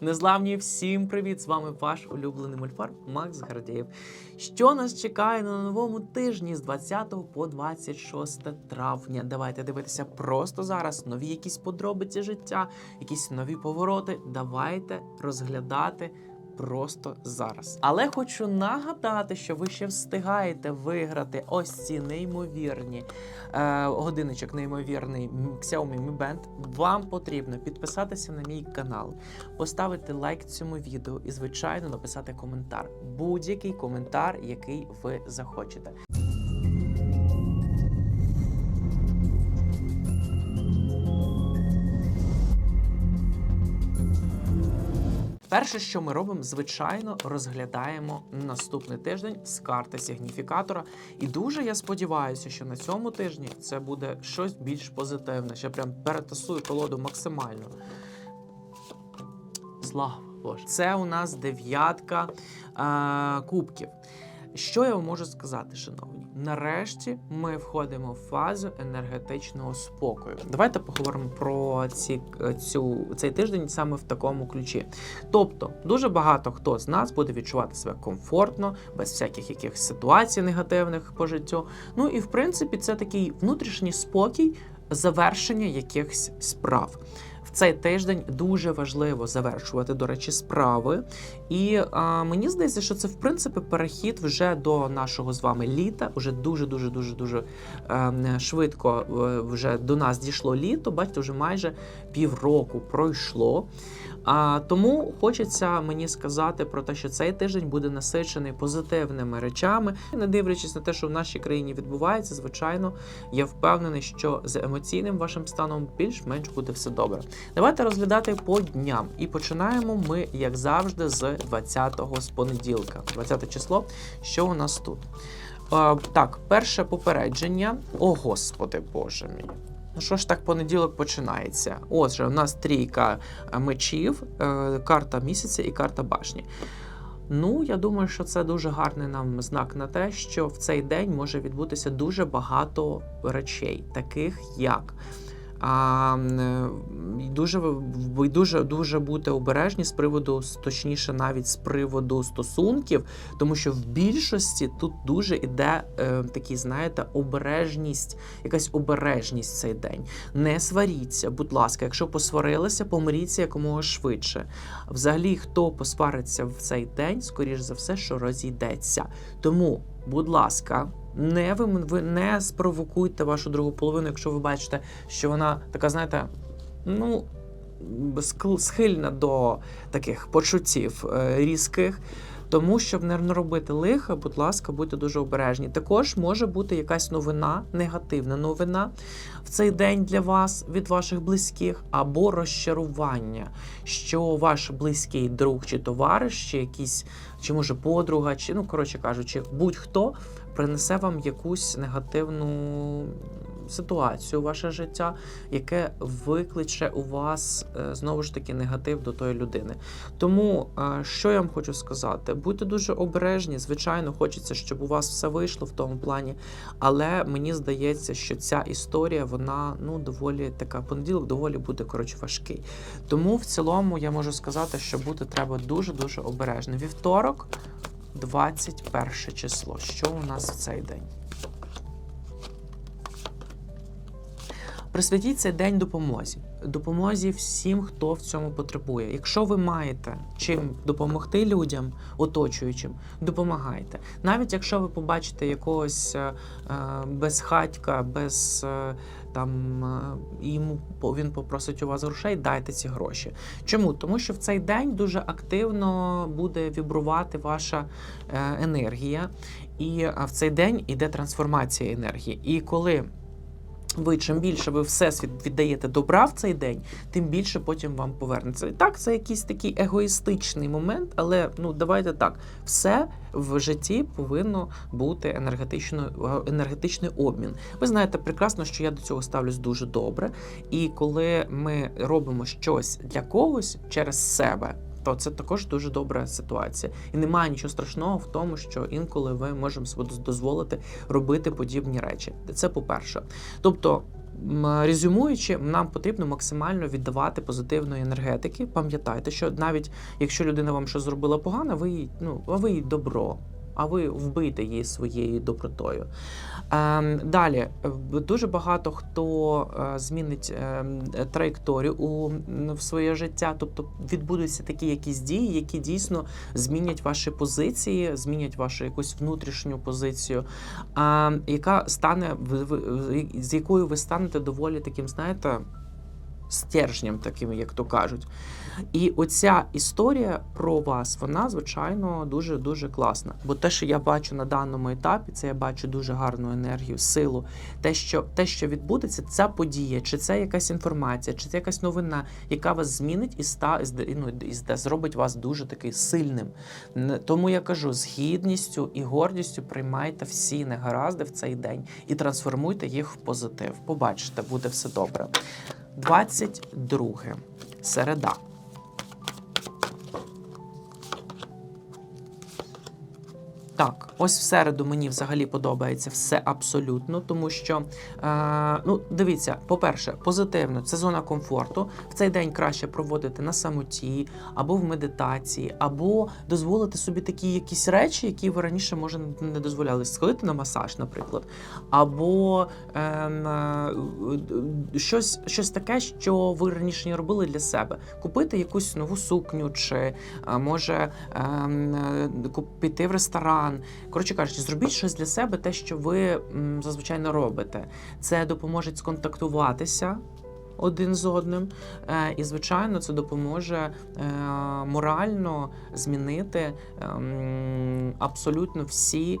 Незламні, всім привіт! З вами ваш улюблений мульфар Макс Гардієв. Що нас чекає на новому тижні з 20 по 26 травня? Давайте дивитися просто зараз нові якісь подробиці життя, якісь нові повороти. Давайте розглядати. Просто зараз. Але хочу нагадати, що ви ще встигаєте виграти ось ці неймовірні е, годиночок, неймовірний Xiaomi Mi Band. Вам потрібно підписатися на мій канал, поставити лайк цьому відео і, звичайно, написати коментар. Будь-який коментар, який ви захочете. Перше, що ми робимо, звичайно, розглядаємо наступний тиждень з карти сигніфікатора. І дуже я сподіваюся, що на цьому тижні це буде щось більш позитивне. Ще прям перетасую колоду максимально. Слава Боже. Це у нас дев'ятка е, кубків. Що я вам можу сказати, шановні? Нарешті ми входимо в фазу енергетичного спокою. Давайте поговоримо про ці, цю, цей тиждень саме в такому ключі. Тобто, дуже багато хто з нас буде відчувати себе комфортно, без всяких якихось ситуацій негативних по життю. Ну і в принципі, це такий внутрішній спокій завершення якихось справ. В цей тиждень дуже важливо завершувати, до речі, справи. І а, мені здається, що це в принципі перехід вже до нашого з вами літа. Уже дуже дуже дуже дуже е, швидко вже до нас дійшло літо. Бачите, вже майже півроку пройшло. А, тому хочеться мені сказати про те, що цей тиждень буде насичений позитивними речами. Не дивлячись на те, що в нашій країні відбувається, звичайно, я впевнений, що з емоційним вашим станом більш-менш буде все добре. Давайте розглядати по дням. І починаємо ми, як завжди, з 20-го з понеділка. 20 число. Що у нас тут? Е, так, перше попередження. О, господи Боже мій. Ну що ж так понеділок починається? Отже, у нас трійка е, мечів, е, карта місяця і карта башні. Ну, я думаю, що це дуже гарний нам знак на те, що в цей день може відбутися дуже багато речей, таких як. А, м, дуже ви дуже дуже бути обережні з приводу, точніше, навіть з приводу стосунків, тому що в більшості тут дуже іде е, такий, знаєте, обережність, якась обережність цей день. Не сваріться, будь ласка, якщо посварилися, помиріться якомога швидше. Взагалі, хто посвариться в цей день, скоріш за все, що розійдеться. Тому, будь ласка. Не ви, ви не спровокуйте вашу другу половину, якщо ви бачите, що вона така, знаєте, ну схильна до таких почуттів е, різких. Тому, щоб не робити лиха, будь ласка, будьте дуже обережні. Також може бути якась новина, негативна новина в цей день для вас від ваших близьких, або розчарування, що ваш близький друг чи товариш, чи якийсь, чи може подруга, чи ну коротше кажучи, будь-хто принесе вам якусь негативну ситуацію у ваше життя, яке викличе у вас е, знову ж таки негатив до тої людини. Тому е, що я вам хочу сказати? Будьте дуже обережні. Звичайно, хочеться, щоб у вас все вийшло в тому плані, але мені здається, що ця історія вона ну доволі така понеділок, доволі буде коротше важкий. Тому в цілому я можу сказати, що бути треба дуже дуже обережним. Вівторок. 21 число. Що у нас в цей день? Присвятіть цей день допомозі. Допомозі всім, хто в цьому потребує. Якщо ви маєте чим допомогти людям, оточуючим, допомагайте. Навіть якщо ви побачите якогось е, е, безхатька, без е, там е, йому він попросить у вас грошей, дайте ці гроші. Чому? Тому що в цей день дуже активно буде вібрувати ваша е, енергія, і в цей день іде трансформація енергії. І коли ви чим більше ви всесвіт віддаєте добра в цей день, тим більше потім вам повернеться. І так, це якийсь такий егоїстичний момент, але ну давайте так, все в житті повинно бути енергетично, енергетичний обмін. Ви знаєте прекрасно, що я до цього ставлюсь дуже добре. І коли ми робимо щось для когось через себе. То це також дуже добра ситуація, і немає нічого страшного в тому, що інколи ви можемо собі дозволити робити подібні речі. Це по-перше. Тобто резюмуючи, нам потрібно максимально віддавати позитивної енергетики. Пам'ятайте, що навіть якщо людина вам щось зробила погано, ви їй, ну, ви їй добро. А ви вбийте її своєю добротою. Ем, далі дуже багато хто е, змінить ем, траєкторію у в своє життя, тобто відбудуться такі якісь дії, які дійсно змінять ваші позиції, змінять вашу якусь внутрішню позицію, яка стане з якою ви станете доволі таким, знаєте, стержнем, таким, як то кажуть. І оця історія про вас, вона, звичайно, дуже дуже класна. Бо те, що я бачу на даному етапі, це я бачу дуже гарну енергію, силу. Те, що те, що відбудеться, ця подія, чи це якась інформація, чи це якась новина, яка вас змінить і ста ну, і зробить вас дуже такий сильним. Тому я кажу, з гідністю і гордістю приймайте всі негаразди в цей день і трансформуйте їх в позитив. Побачите, буде все добре. 22. Середа. Так, ось в середу мені взагалі подобається все абсолютно, тому що е, ну дивіться, по-перше, позитивно це зона комфорту. В цей день краще проводити на самоті, або в медитації, або дозволити собі такі якісь речі, які ви раніше може не дозволяли. Сходити на масаж, наприклад, або ем, е, щось, щось таке, що ви раніше не робили для себе. Купити якусь нову сукню, чи е, може ем, е, піти в ресторан. Коротше кажучи, зробіть щось для себе, те, що ви зазвичай не робите. Це допоможе сконтактуватися. Один з одним, Е, і звичайно, це допоможе е, морально змінити ем, абсолютно всі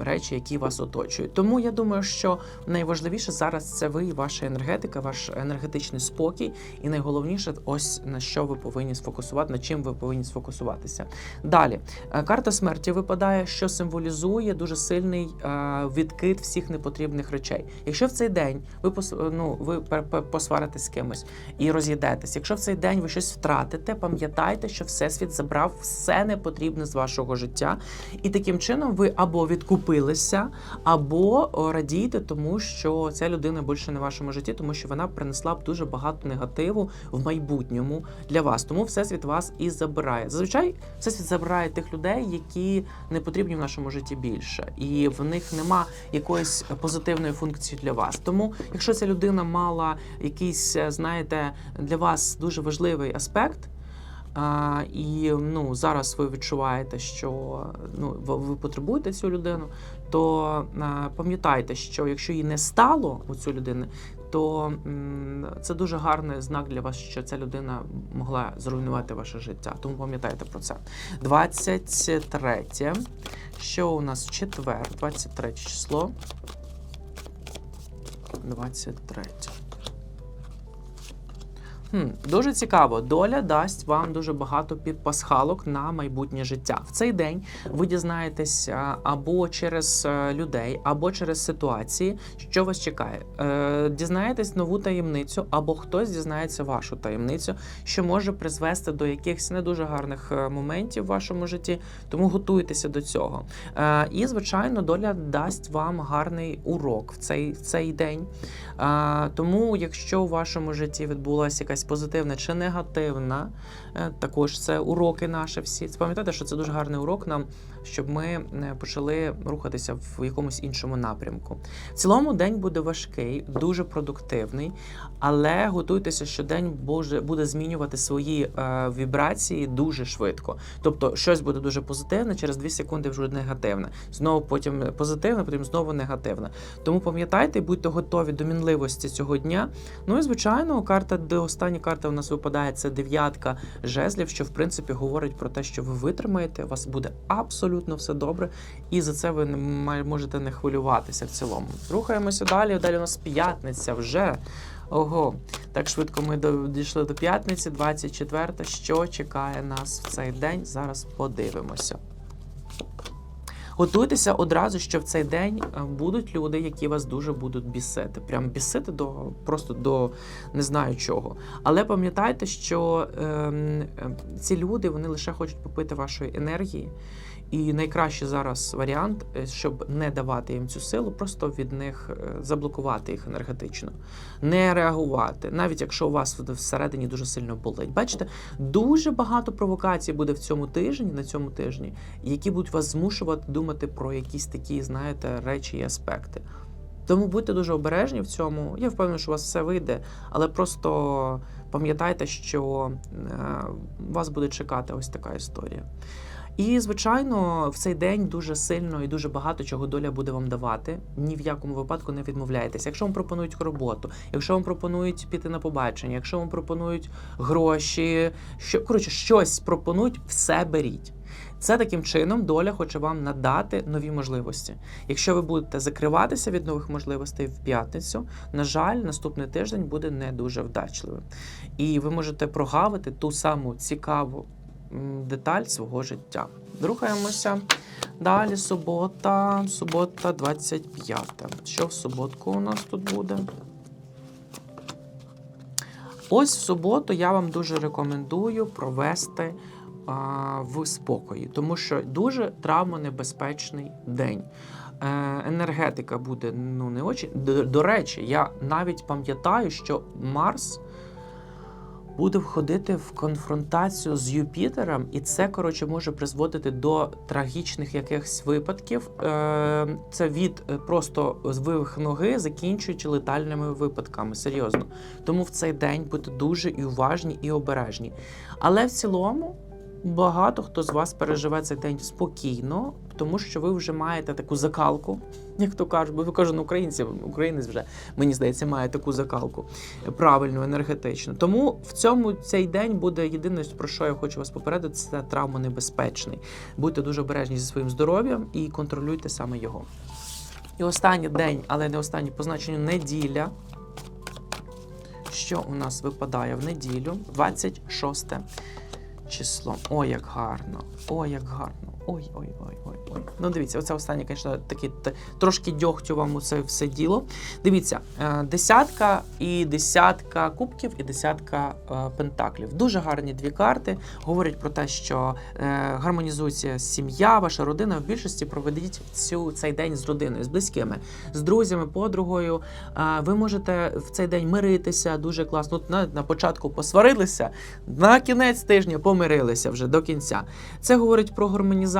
речі, які вас оточують. Тому я думаю, що найважливіше зараз це ви ваша енергетика, ваш енергетичний спокій, і найголовніше, ось на що ви повинні сфокусувати, на чим ви повинні сфокусуватися. Далі Е, карта смерті випадає, що символізує дуже сильний е, відкид всіх непотрібних речей. Якщо в цей день ви ну, ви посваритесь з кимось і роз'їдетесь, якщо в цей день ви щось втратите, пам'ятайте, що всесвіт забрав все непотрібне з вашого життя, і таким чином ви або відкупилися, або радієте, тому що ця людина більше не в вашому житті, тому що вона принесла б дуже багато негативу в майбутньому для вас. Тому всесвіт вас і забирає. Зазвичай всесвіт забирає тих людей, які не потрібні в нашому житті більше, і в них нема якоїсь позитивної функції для вас. Тому, якщо ця людина мала якийсь, е, знаєте, для вас дуже важливий аспект. А, і ну зараз ви відчуваєте, що ну ви, потребуєте цю людину, то пам'ятайте, що якщо її не стало у цю людини, то це дуже гарний знак для вас, що ця людина могла зруйнувати ваше життя. Тому пам'ятайте про це. 23. Що у нас четвер? 23 число. 23. Хм, дуже цікаво. Доля дасть вам дуже багато підпасхалок на майбутнє життя. В цей день ви дізнаєтесь або через е, людей, або через ситуації, що вас чекає. Е, дізнаєтесь нову таємницю, або хтось дізнається вашу таємницю, що може призвести до якихось не дуже гарних е, моментів в вашому житті. Тому готуйтеся до цього. Е, і, звичайно, доля дасть вам гарний урок в цей, в цей день. Е, тому, якщо у вашому житті відбулася якась позитивна чи негативна, також це уроки наші всі. Пам'ятайте, що це дуже гарний урок нам, щоб ми е, почали рухатися в якомусь іншому напрямку. В цілому день буде важкий, дуже продуктивний, але готуйтеся, що день буде, змінювати свої е, вібрації дуже швидко. Тобто, щось буде дуже позитивне, через 2 секунди вже негативне. Знову потім позитивне, потім знову негативне. Тому пам'ятайте, будьте готові до мінливості цього дня. Ну і звичайно, карта, де остання карта у нас випадає, це дев'ятка жезлів, що в принципі говорить про те, що ви витримаєте, у вас буде абсолютно все добре, і за це ви не можете не хвилюватися в цілому. Рухаємося далі. Далі у нас п'ятниця вже. Ого, так швидко ми дійшли до п'ятниці, 24. Що чекає нас в цей день? Зараз подивимося. Готуйтеся одразу, що в цей день е, будуть люди, які вас дуже будуть бісити. Прям бісити до просто до не знаю чого. Але пам'ятайте, що ем, е, ці люди вони лише хочуть попити вашої енергії. І найкращий зараз варіант, е, щоб не давати їм цю силу, просто від них е, заблокувати їх енергетично, не реагувати, навіть якщо у вас всередині дуже сильно болить. Бачите, дуже багато провокацій буде в цьому тижні, на цьому тижні, які будуть вас змушувати думати про якісь такі, знаєте, речі і аспекти. Тому будьте дуже обережні в цьому. Я впевнений, що у вас все вийде, але просто пам'ятайте, що е, вас буде чекати ось така історія. І, звичайно, в цей день дуже сильно і дуже багато чого доля буде вам давати. Ні в якому випадку не відмовляйтеся. Якщо вам пропонують роботу, якщо вам пропонують піти на побачення, якщо вам пропонують гроші, що коротше, щось пропонують, все беріть. Це таким чином доля хоче вам надати нові можливості. Якщо ви будете закриватися від нових можливостей в п'ятницю, на жаль, наступний тиждень буде не дуже вдачливим. І ви можете прогавити ту саму цікаву деталь свого життя. Рухаємося. Далі субота, субота 25. Що в суботку у нас тут буде? Ось в суботу я вам дуже рекомендую провести а, в спокої, тому що дуже травмонебезпечний день. Е, енергетика буде ну не очень. До, до речі, я навіть пам'ятаю, що Марс буде входити в конфронтацію з Юпітером, і це коротше може призводити до трагічних якихось випадків. Е, Це від е, просто звивих ноги, закінчуючи летальними випадками. Серйозно. Тому в цей день будьте дуже і уважні і обережні. Але в цілому. Багато хто з вас переживе цей день спокійно, тому що ви вже маєте таку закалку, як то кажуть, бо ви кожен українці, українець вже мені здається, має таку закалку правильну, енергетичну. Тому в цьому цей день буде єдине, про що я хочу вас попередити, це травмонебезпечний. Будьте дуже обережні зі своїм здоров'ям і контролюйте саме його. І останній день, але не останній по значенню неділя. Що у нас випадає в неділю? 26 число. О, як гарно! О, як гарно! Ой, ой. Ну, дивіться, оце останнє, звісно, такі трошки дьогтю вам це все діло. Дивіться, е, десятка і десятка кубків, і десятка е, пентаклів. Дуже гарні дві карти. Говорять про те, що е, гармонізується сім'я, ваша родина. В більшості проведіть цю цей день з родиною, з близькими, з друзями, подругою. Ви можете в цей день миритися дуже класно. От на, на початку посварилися, на кінець тижня помирилися вже до кінця. Це говорить про гармонізацію.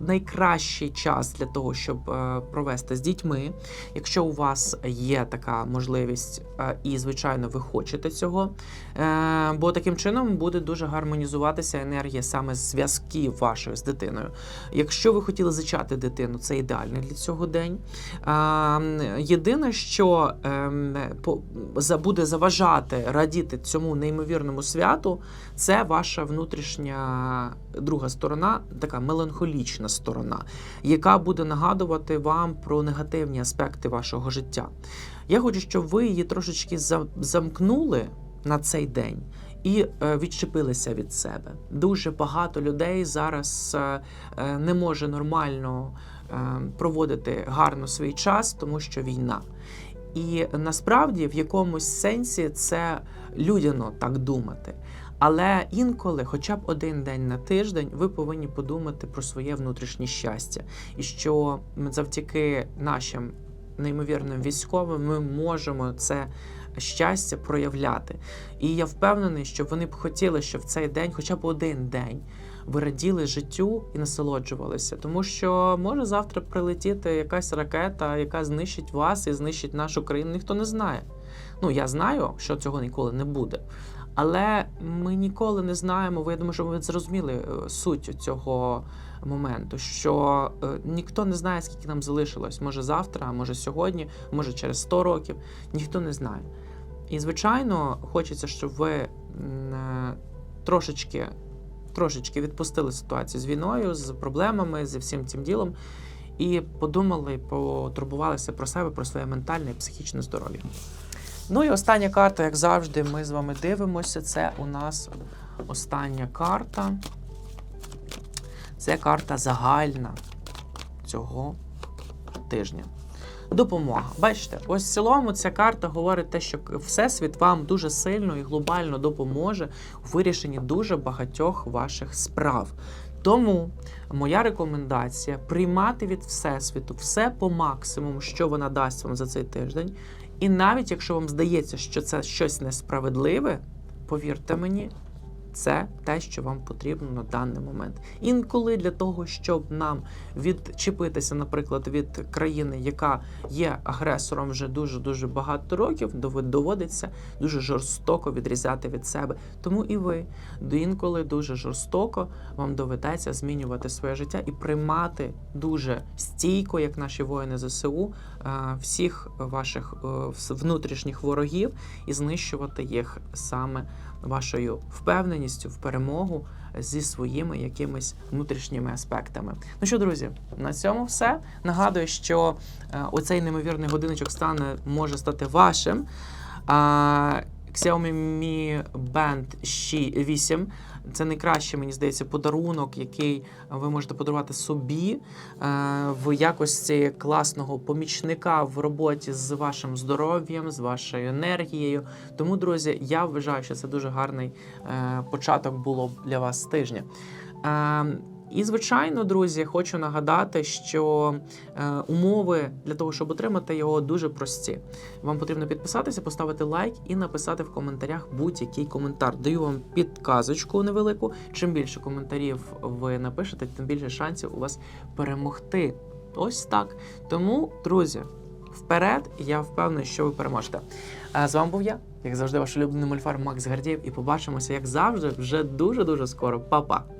Найкращий час для того, щоб е, провести з дітьми. Якщо у вас є така можливість, е, і звичайно ви хочете цього, е, бо таким чином буде дуже гармонізуватися енергія саме зв'язків вашої з дитиною. Якщо ви хотіли зачати дитину, це ідеальний для цього день. Єдине, що ем, буде заважати радіти цьому неймовірному святу, це ваша внутрішня друга сторона, така меланхолічна сторона, яка буде нагадувати вам про негативні аспекти вашого життя. Я хочу, щоб ви її трошечки замкнули на цей день. І е, відчепилися від себе. Дуже багато людей зараз е, е, не може нормально проводити гарно свій час, тому що війна. І насправді в якомусь сенсі це людяно так думати. Але інколи, хоча б один день на тиждень, ви повинні подумати про своє внутрішнє щастя, і що завдяки нашим неймовірним військовим ми можемо це щастя проявляти. І я впевнений, що вони б хотіли, щоб в цей день, хоча б один день, ви раділи життю і насолоджувалися, тому що може завтра прилетіти якась ракета, яка знищить вас і знищить нашу країну. Ніхто не знає. Ну я знаю, що цього ніколи не буде. Але ми ніколи не знаємо. Ви я думаю, що ви зрозуміли е, суть цього моменту, що е, ніхто не знає, скільки нам залишилось. Може завтра, може сьогодні, може через 100 років. Ніхто не знає. І звичайно, хочеться, щоб ви е, трошечки, трошечки відпустили ситуацію з війною, з проблемами, зі всім цим ділом, і подумали, потурбувалися про себе, про своє ментальне і психічне здоров'я. Ну і остання карта, як завжди, ми з вами дивимося. Це у нас остання карта. Це карта загальна. цього тижня. Допомога. Бачите, ось в цілому ця карта говорить те, що Всесвіт вам дуже сильно і глобально допоможе у вирішенні дуже багатьох ваших справ. Тому моя рекомендація приймати від Всесвіту все по максимуму, що вона дасть вам за цей тиждень. І навіть якщо вам здається, що це щось несправедливе, повірте мені, це те, що вам потрібно на даний момент. Інколи для того, щоб нам відчепитися, наприклад, від країни, яка є агресором вже дуже дуже багато років, доводиться дуже жорстоко відрізати від себе. Тому і ви інколи дуже жорстоко вам доведеться змінювати своє життя і приймати дуже стійко, як наші воїни ЗСУ, е, всіх ваших е, внутрішніх ворогів і знищувати їх саме вашою впевненістю в перемогу зі своїми якимись внутрішніми аспектами. Ну що, друзі, на цьому все. Нагадую, що е, оцей неймовірний годиночок стане може стати вашим. Xiaomi Mi Band 8 це найкращий, мені здається, подарунок, який ви можете подарувати собі е, в якості класного помічника в роботі з вашим здоров'ям, з вашою енергією. Тому, друзі, я вважаю, що це дуже гарний е, початок було для вас тижня. Е, і, звичайно, друзі, хочу нагадати, що е, умови для того, щоб отримати його, дуже прості. Вам потрібно підписатися, поставити лайк і написати в коментарях будь-який коментар. Даю вам підказочку невелику. Чим більше коментарів ви напишете, тим більше шансів у вас перемогти. Ось так. Тому, друзі, вперед, я впевнений, що ви переможете. А з вами був я, як завжди, ваш улюблений мольфар Макс Гардієв, і побачимося, як завжди, вже дуже дуже скоро. Па-па!